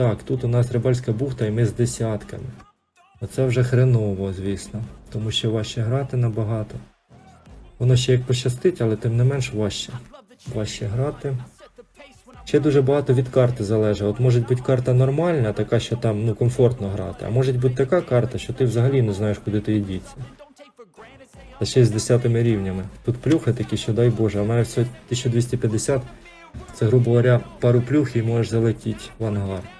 Так, тут у нас рибальська бухта і ми з десятками. Оце вже хреново, звісно. Тому що важче грати набагато. Воно ще як пощастить, але тим не менш важче. Важче грати. Ще дуже багато від карти залежить. От може бути карта нормальна, така, що там ну, комфортно грати, а може бути така карта, що ти взагалі не знаєш, куди ти діться. Та ще й з 10 рівнями. Тут плюхи такі, що дай Боже, а мене все 1250. Це, грубо говоря, пару плюх і можеш залетіти в ангар.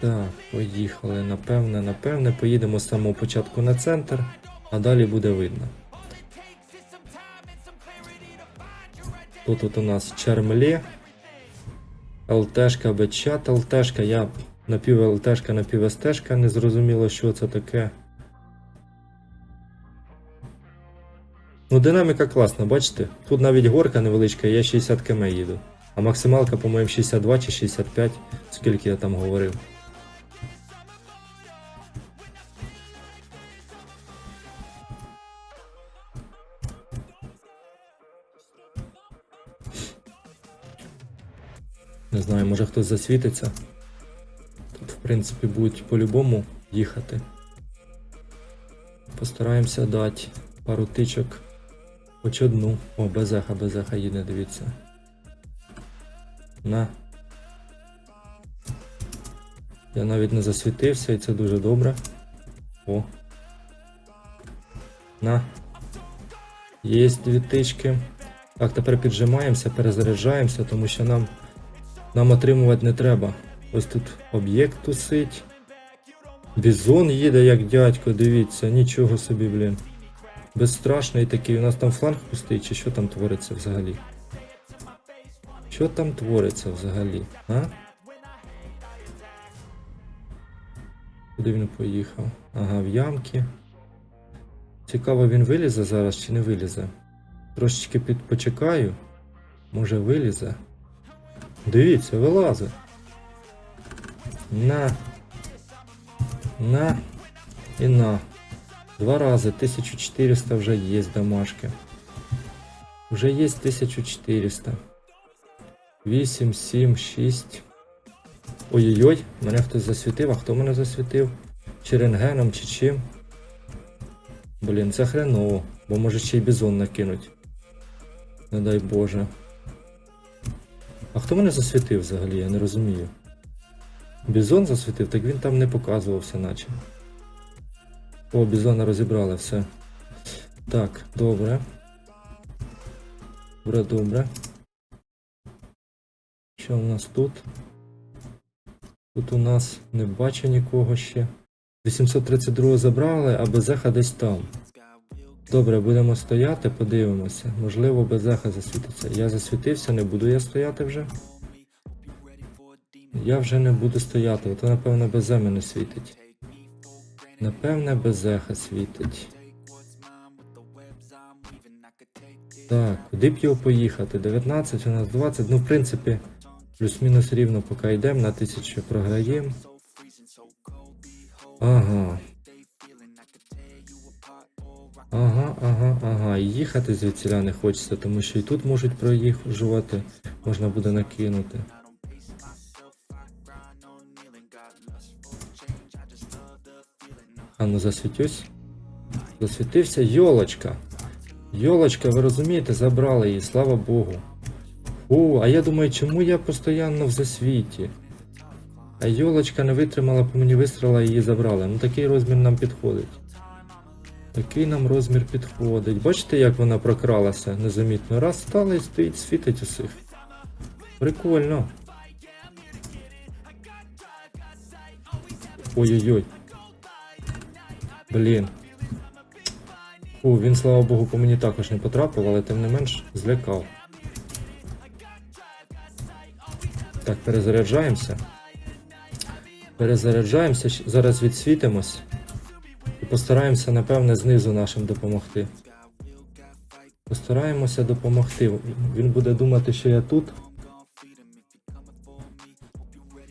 Так, поїхали. Напевне, напевне, поїдемо з самого початку на центр, а далі буде видно. Тут от у нас Чермле, ЛТшка, Бетчат, ЛТшка, я напів ЛТшка, напів СТшка, не зрозуміло, що це таке. Ну, динаміка класна, бачите? Тут навіть горка невеличка, я 60 км їду. А максималка, по-моєму, 62 чи 65, скільки я там говорив. Не знаю, може хтось засвітиться. Тут, в принципі, будуть по-любому їхати. Постараємося дати пару тичок. Хоч одну. О, безеха, безеха їде, дивіться. На. Я навіть не засвітився і це дуже добре. О. На. Є дві тички. Так, тепер піджимаємося, перезаряджаємося, тому що нам нам отримувати не треба. Ось тут об'єкт тусить. Бізон їде як дядько, дивіться, нічого собі, блін. Безстрашний такий, у нас там фланг пустий, чи що там твориться взагалі? Що там твориться взагалі? А? Куди він поїхав? Ага, в ямки. Цікаво, він вилізе зараз чи не вилізе? Трошечки під... почекаю. Може вилізе. Дивіться, вилазить. На. На. І на. Два рази 1400 вже є домашки. Вже є 1400. 8, 7, 6. Ой-ой-ой, мене хтось засвітив, а хто мене засвітив? Чи рентгеном, чи чим? Блін, це хреново, бо може ще й бізон накинуть. Не дай Боже. А хто мене засвітив взагалі? Я не розумію. Бізон засвітив, так він там не показувався, наче. О, бізона розібрали все. Так, добре. Добре, добре. Що у нас тут? Тут у нас не бачу нікого ще. 832 забрали, а безеха десь там. Добре, будемо стояти, подивимося. Можливо, безеха засвітиться. Я засвітився, не буду я стояти вже. Я вже не буду стояти, ото напевно безе мене світить. Напевне, безеха світить. Так, куди б його поїхати? 19, у нас 20. Ну, в принципі, плюс-мінус рівно поки йдемо, на 1000 програємо. Ага. Ага, ага, ага. І їхати звідсіля не хочеться, тому що і тут можуть проїжджувати, можна буде накинути. А ну засвітюсь. Засвітився йолочка. Йолочка, ви розумієте, забрали її, слава Богу. О, а я думаю, чому я постійно в засвіті? А йолочка не витримала, по мені вистріла і її забрали. Ну такий розмір нам підходить. Такий нам розмір підходить. Бачите, як вона прокралася незамітно. Раз стала і стоїть, світить усіх. Прикольно. Ой-ой-ой. Блін. Фу, він, слава Богу, по мені також не потрапив, але тим не менш злякав. Так, перезаряджаємося. Перезаряджаємося, зараз відсвітимось. Постараємося, напевне, знизу нашим допомогти. Постараємося допомогти. Він буде думати, що я тут.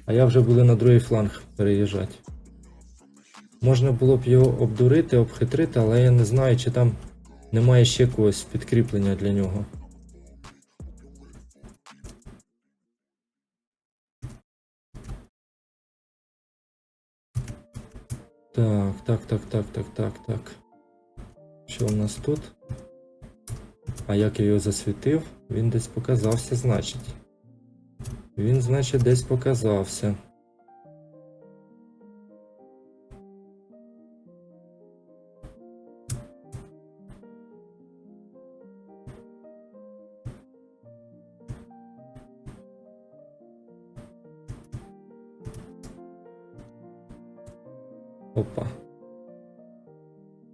А я вже буду на другий фланг переїжджати. Можна було б його обдурити, обхитрити, але я не знаю, чи там немає ще когось підкріплення для нього. Нас тут? А як я його засвітив? Він десь показався, значить. Він, значить, десь показався. Опа.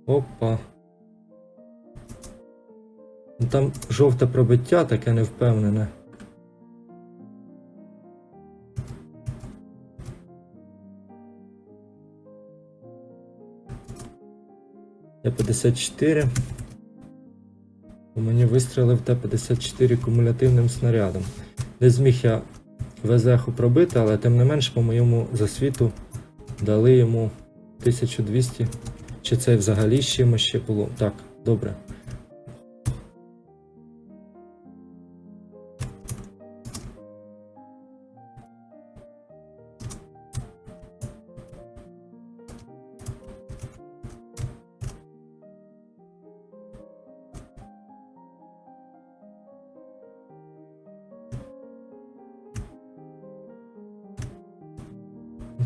Опа. Ну, Там жовте пробиття таке невпевнене. Т-54. Мені вистрілив Т-54 кумулятивним снарядом. Не зміг я ВЗХу пробити, але тим не менш по моєму засвіту дали йому 1200. Чи це взагалі з чимось ще було? Так, добре.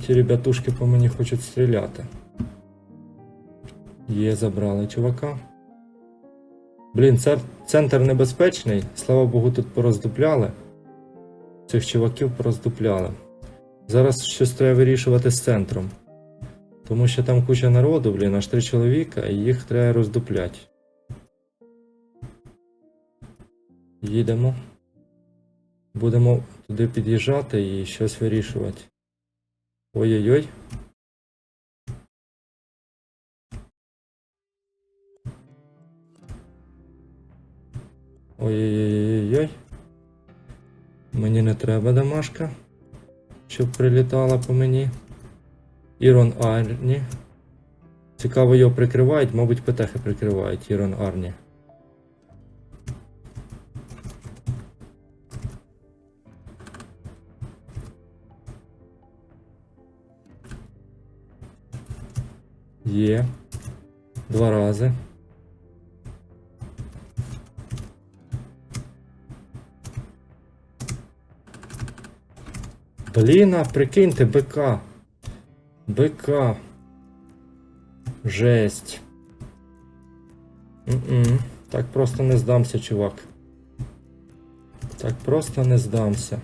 Ці ребятушки по мені хочуть стріляти. Є, забрали чувака. Блін, це центр небезпечний. Слава Богу, тут пороздупляли. Цих чуваків пороздупляли. Зараз щось треба вирішувати з центром. Тому що там куча народу, блін, аж три чоловіка, і їх треба роздупляти. Їдемо. Будемо туди під'їжджати і щось вирішувати. Ой-ой-ой. Ой-ой-ой-ой. Мені не треба домашка, щоб прилітала по мені. Ірон Арні. Цікаво, його прикривають, мабуть, ПТХи прикривають Ірон Арні. Є. Два рази. Блін, а прикиньте, БК. БК. Жесть. М-м. Так просто не здамся, чувак. Так просто не здамся.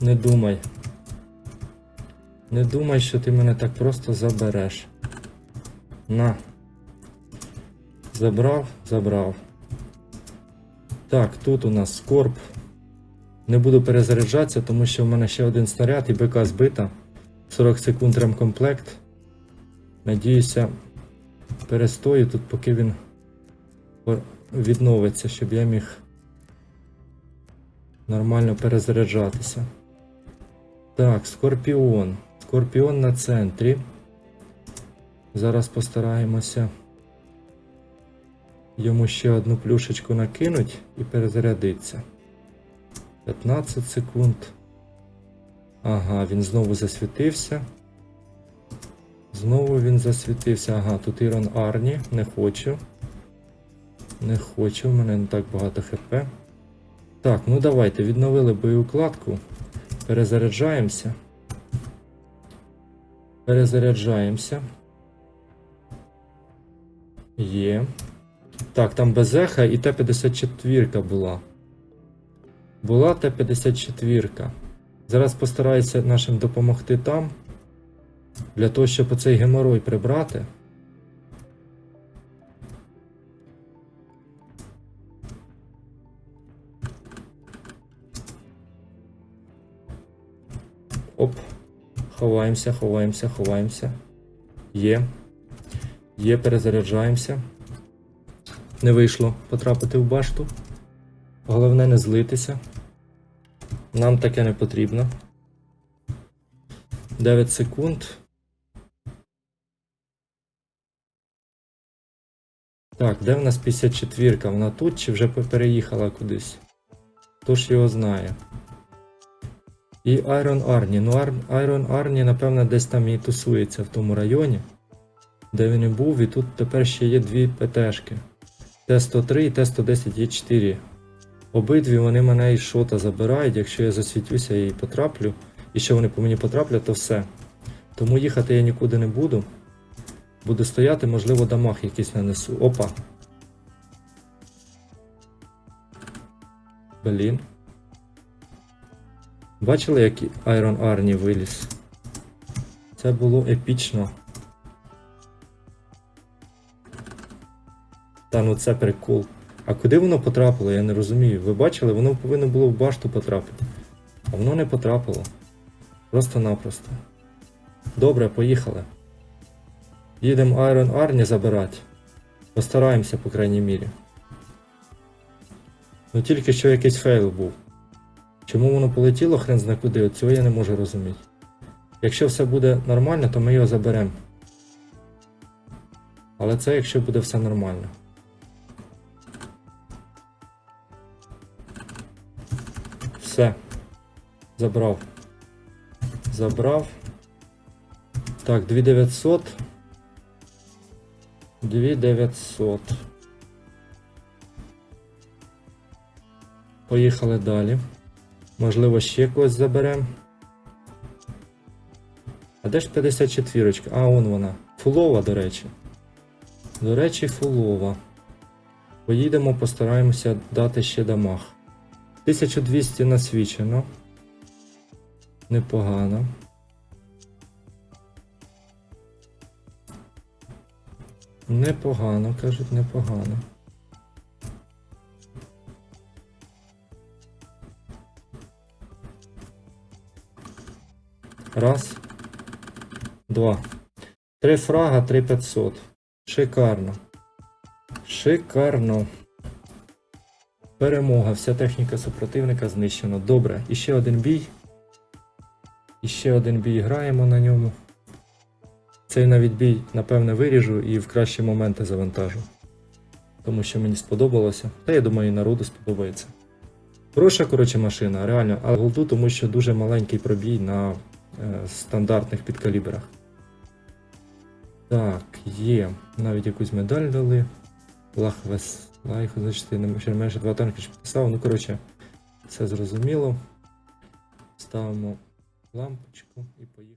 Не думай. Не думай, що ти мене так просто забереш. На. Забрав, забрав. Так, тут у нас скорб. Не буду перезаряджатися, тому що в мене ще один снаряд і БК збита. 40 секунд ремкомплект. Надіюся, перестою тут, поки він відновиться, щоб я міг нормально перезаряджатися. Так, Скорпіон. Скорпіон на центрі. Зараз постараємося йому ще одну плюшечку накинуть і перезарядиться. 15 секунд. Ага, він знову засвітився. Знову він засвітився. Ага, тут Ірон Арні. Не хочу. Не хочу, в мене не так багато хп. Так, ну давайте, відновили боєукладку. Перезаряджаємося. Перезаряджаємося. Є. Так, там безеха і Т-54 була. Була Т-54. Зараз постараюся нашим допомогти там. Для того, щоб оцей геморой прибрати. Оп. Ховаємося, ховаємося, ховаємося. Є. Є, перезаряджаємося. Не вийшло потрапити в башту. Головне не злитися. Нам таке не потрібно. 9 секунд. Так, де в нас 54-ка? Вона тут чи вже переїхала кудись? Хто ж його знає? І Iron Arnie. Ну, Ар- Iron Arnie, напевно, десь там і тусується в тому районі, де він і був, і тут тепер ще є дві ПТшки. Т-103 і Т-110 є 4. Обидві вони мене із шота забирають, якщо я засвітюся і потраплю, і ще вони по мені потраплять, то все. Тому їхати я нікуди не буду. Буду стояти, можливо, дамаг якийсь нанесу. Опа. Блін. Бачили, як Iron Arnie виліз? Це було епічно. Та ну це прикол. А куди воно потрапило, я не розумію. Ви бачили, воно повинно було в башту потрапити. А воно не потрапило. Просто-напросто. Добре, поїхали. Їдемо Iron Arnie забирати. Постараємося, по крайній мірі. Ну тільки що якийсь фейл був. Чому воно полетіло хрен зна куди, цього я не можу розуміти. Якщо все буде нормально, то ми його заберемо. Але це якщо буде все нормально. Все. Забрав. Забрав. Так, 2900. 2900. Поїхали далі. Можливо, ще когось заберемо. А де ж 54? А, он вона. Фулова, до речі. До речі, фулова. Поїдемо, постараємося дати ще дамаг. 1200 насвічено. Непогано. Непогано, кажуть, непогано. Раз. Два. Три фрага, три 500. Шикарно. Шикарно. Перемога. Вся техніка супротивника знищена. Добре. І ще один бій. І ще один бій граємо на ньому. Цей навіть бій, напевне, виріжу і в кращі моменти завантажу. Тому що мені сподобалося. Та я думаю, і народу сподобається. Хороша, коротше, машина, реально, але голду, тому що дуже маленький пробій на е, стандартних підкалібрах. Так, є. Навіть якусь медаль дали. Лахвес. Лайху за 4, ще менше 2 танки що підписав. Ну, коротше, все зрозуміло. Ставимо лампочку і поїхали.